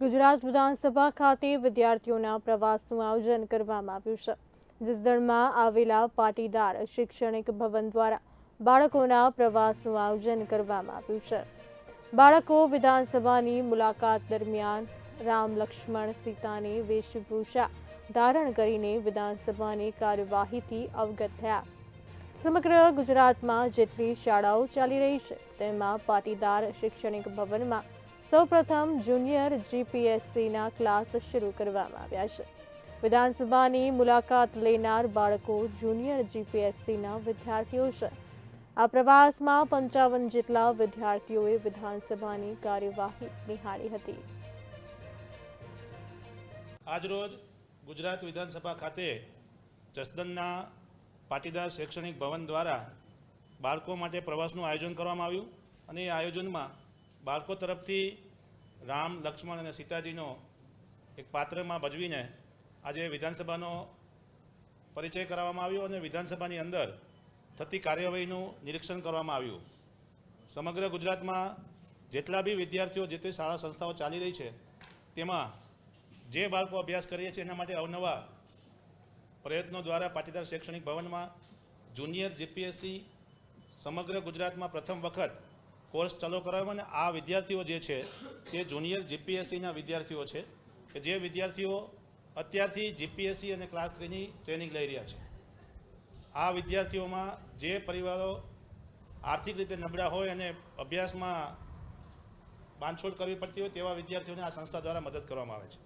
ગુજરાત વિધાનસભા ખાતે વિદ્યાર્થીઓના પ્રવાસનું આયોજન કરવામાં આવ્યું છે, જસદણમાં આવેલા પાટીદાર શૈક્ષણિક ભવન દ્વારા બાળકોના પ્રવાસનું આયોજન કરવામાં આવ્યું છે. બાળકો વિધાનસભાની મુલાકાત દરમિયાન રામ લક્ષ્મણ સીતાની વેશભૂષા ધારણ કરીને વિધાનસભાની કાર્યવાહીથી અવગત થયા. સમગ્ર ગુજરાતમાં જેટલી શાળાઓ ચાલી રહી છે, તેમાં પાટીદાર શૈક્ષણિક ભવનમાં સૌપ્રથમ જુનિયર જીપીએસસીના ક્લાસ શરૂ કરવામાં આવ્યા છે. વિધાનસભાની મુલાકાત લેનાર બાળકો જુનિયર જીપીએસસીના વિદ્યાર્થીઓ છે. આ પ્રવાસમાં પંચાવન જેટલા વિદ્યાર્થીઓએ વિધાનસભાની કાર્યવાહી નિહાળી હતી. આજરોજ ગુજરાત વિધાનસભા ખાતે જસદનના પાટીદાર શૈક્ષણિક ભવન દ્વારા બાળકો માટે પ્રવાસનું આયોજન કરવામાં આવ્યું અને એ આયોજનમાં બાળકો તરફથી રામ, લક્ષ્મણ અને સીતાજીનો એક પાત્રમાં ભજવીને આજે વિધાનસભાનો પરિચય કરાવવામાં આવ્યો અને વિધાનસભાની અંદર થતી કાર્યવાહીનું નિરીક્ષણ કરવામાં આવ્યું. સમગ્ર ગુજરાતમાં જેટલા બી વિદ્યાર્થીઓ, જે તે શાળા સંસ્થાઓ ચાલી રહી છે, તેમાં જે બાળકો અભ્યાસ કરીએ છીએ એના માટે અવનવા પ્રયત્નો દ્વારા પાટીદાર શૈક્ષણિક ભવનમાં જુનિયર જીપીએસસી સમગ્ર ગુજરાતમાં પ્રથમ વખત કોર્સ ચાલુ કરાવ્યો અને આ વિદ્યાર્થીઓ જે છે તે જુનિયર જીપીએસસીના વિદ્યાર્થીઓ છે, કે જે વિદ્યાર્થીઓ અત્યારથી જીપીએસસી અને ક્લાસ થ્રીની ટ્રેનિંગ લઈ રહ્યા છે. આ વિદ્યાર્થીઓમાં જે પરિવારો આર્થિક રીતે નબળા હોય અને અભ્યાસમાં બાંધછોડ કરવી પડતી હોય તેવા વિદ્યાર્થીઓને આ સંસ્થા દ્વારા મદદ કરવામાં આવે છે.